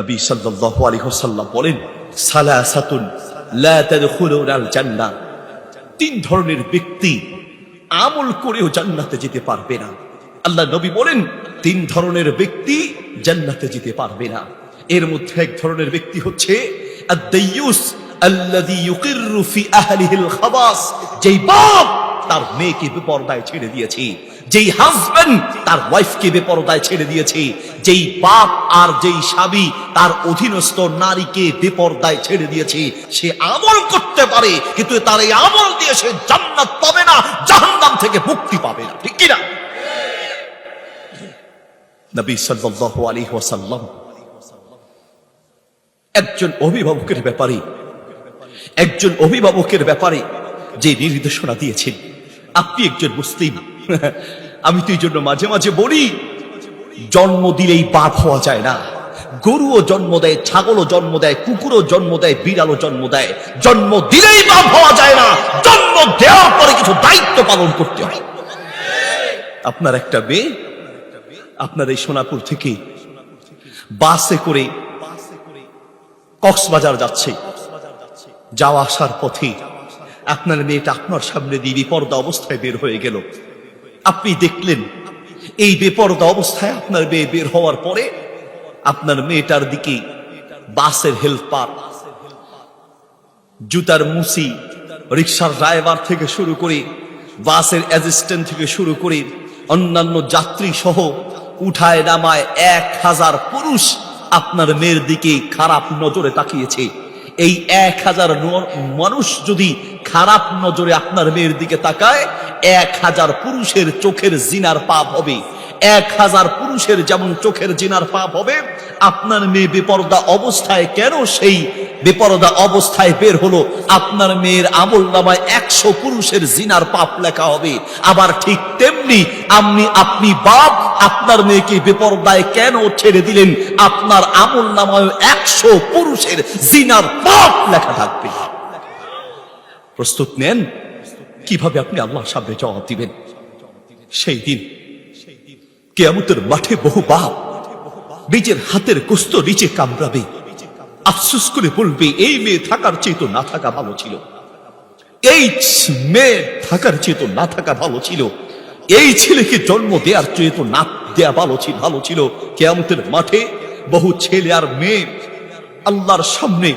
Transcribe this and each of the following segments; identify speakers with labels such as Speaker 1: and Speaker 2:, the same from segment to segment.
Speaker 1: নবী সাল্লাল্লাহু আলাইহি ওয়াসাল্লাম বলেন, সালাসাতুন লা তাদখুলুনাল জান্নাহ তিন ধরনের ব্যক্তি আমল করেও জান্নাতে যেতে পারবে না। আল্লাহ নবী বলেন, তিন ধরনের ব্যক্তি জান্নাতে যেতে পারবে না। এর মধ্যে এক ধরনের ব্যক্তি হচ্ছে আদ-দাইয়ুস আল্লাযী ইউকিররু ফি আহলিহিল খাবাস, যেই বাপ তার মেয়েকে বেপরদায় ছেড়ে দিয়েছে। যেই হাজবেন্ড তার ওয়াইফকে বেপরদায় ছেড়ে দিয়েছে, যেই বাপ আর যেই স্বামী তার অধীনস্থ নারীকে বেপরদায় ছেড়ে দিয়েছে, সে আমল করতে পারে, কিন্তু তার এই আমল দিয়ে সে জান্নাত পাবে না, জাহান্নাম থেকে মুক্তি পাবে না, ঠিক কিনা? নবী সাল্লাল্লাহু আলাইহি ওয়াসাল্লাম একজন অভিভাবকের ব্যাপারে, একজন অভিভাবকের ব্যাপারে যে নির্দেশনা দিয়েছেন, আপনি একজন মুসলিম। আমি তো এই জন্য মাঝে মাঝে বলি, জন্ম দিলেই বাপ হওয়া যায় না। গরুও জন্ম দেয়, ছাগলও জন্ম দেয়, কুকুরও জন্ম দেয়, বিড়ালও জন্ম দেয়। জন্ম দিলেই বাপ হওয়া যায় না, জন্ম দেওয়ার পরে কিছু দায়িত্ব পালন করতে হয়। আপনার একটা মেয়ে, আপনার এই সোনাপুর থেকে বাসে করে কক্সবাজার যাচ্ছে। যাওয়া আসার পথে আপনার মেয়েটা আপনার সামনে দিয়ে বিপর্দা অবস্থায় বের হয়ে গেল। আপনি দেখলেন, এই বেপরদা অবস্থায় আপনার মেয়ে বের হওয়ার পরে আপনার মেয়েটার দিকে বাসের হেল্পার, জুতার মুসি, রিক্সার ড্রাইভার থেকে শুরু করে বাসের অ্যাসিস্ট্যান্ট থেকে শুরু করে অন্যান্য যাত্রী সহ উঠায় নামায় এক হাজার পুরুষ আপনার মেয়ের দিকে খারাপ নজরে তাকিয়েছে। এই এক হাজার মানুষ যদি খারাপ নজরে আপনার মেয়ের দিকে তাকায়, এক হাজার পুরুষের চোখের জিনার পাপ হবে। এক হাজার পুরুষের যেমন চোখের জিনার পাপ হবে, আপনার মেয়ে বেপরদা অবস্থায় কেন সেই বেপরদা অবস্থায় বের হলো? আপনার মেয়ের আমল নামায় একশো পুরুষের জিনার পাপ লেখা হবে। আবার ঠিক তেমনি আপনি আপনি বাপ, আপনার মেয়েকে বেপরদায় কেন ছেড়ে দিলেন? আপনার আমল নামায় একশো পুরুষের জিনার পাপ লেখা থাকবে। প্রস্তুত নেন, কীভাবে আপনি আল্লাহর সামনে জবাব দিবেন? সেই দিন কেয়ামতের মাঠে বহু বাপ নিজের হাতের কুস্ত নিচে কামড়াবে। আফসোস করে বলবে, এই মেয়ে থাকার চেয়ে তো না থাকা ভালো ছিল। এই মেয়ে থাকার চেয়ে তো না থাকা ভালো ছিল। এই ছেলেকে জন্ম দেওয়ার চেয়ে তো না দেয়া ভালো ছিল ভালো ছিল। কেয়ামতের মাঠে বহু ছেলে আর মেয়ে আল্লাহর সামনে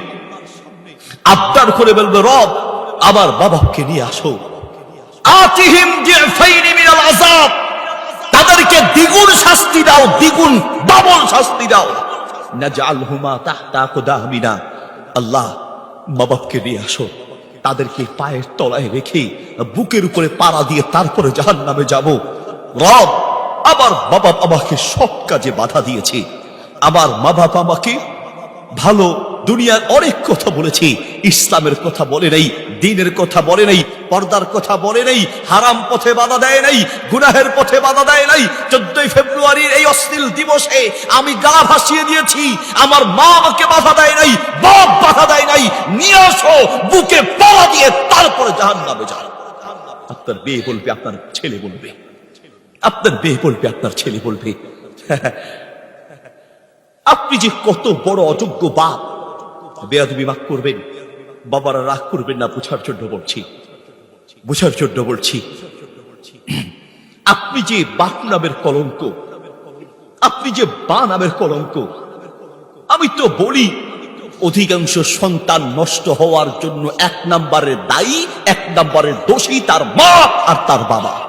Speaker 1: আবদার করে বলবে, রব আবার বাবাকে নিয়ে আসো। আতিহিম জিফাইনি মিনাল আযাব। তাদেরকে দ্বিগুণ শাস্তি দাও, দ্বিগুণ ডাবল শাস্তি দাও। নাজআলহুমা তাহতা কুদামিনা আল্লাহ বাবাকে নিয়ে আসো। তাদেরকে পায়ের তলায় রেখে বুকের উপরে পাড়া দিয়ে তারপরে জাহান নামে যাব। রব আবার বাবা আমাকে সব কাজে বাধা দিয়েছে। আবার মা বাপ আমাকে ভালো দুনিয়ার অনেক কথা বলেছি, ইসলামের কথা বলে নাই দিনের কথা বলে নাই, পর্দার কথা বলে নাই, হারাম পথে বাধা দেয় নাই, গুনাহের পথে বাধা দেয় নাই। চোদ্দই ফেব্রুয়ারির এই অশ্লীল দিবসে আমি গা ভাসিয়ে দিয়েছি, আমার মা আমাকে বাধা দেয় নাই, বাপ বাধা দেয় নাই, নিয়ে আসো, বুকে পাওয়া দিয়ে তারপরে জাহান নামে যাও। আপনার মেয়ে বলবে, আপনার ছেলে বলবে। আপনার মেয়ে বলবে, আপনার ছেলে বলবে। আপনি যে কত বড় অযোগ্য বাপ, বেয়াদবি মাফ করবেন। বাবারা রাগ করবেন না, বুঝার জন্য বলছি। বুঝার জন্য বলছি। আপনি যে বাক নামের কলঙ্ক, আপনি যে বা নামের কলঙ্ক, আমি তো বলি, অধিকাংশ সন্তান নষ্ট হওয়ার জন্য এক নাম্বারের দায়ী, এক নাম্বারের দোষী তার মা আর তার বাবা।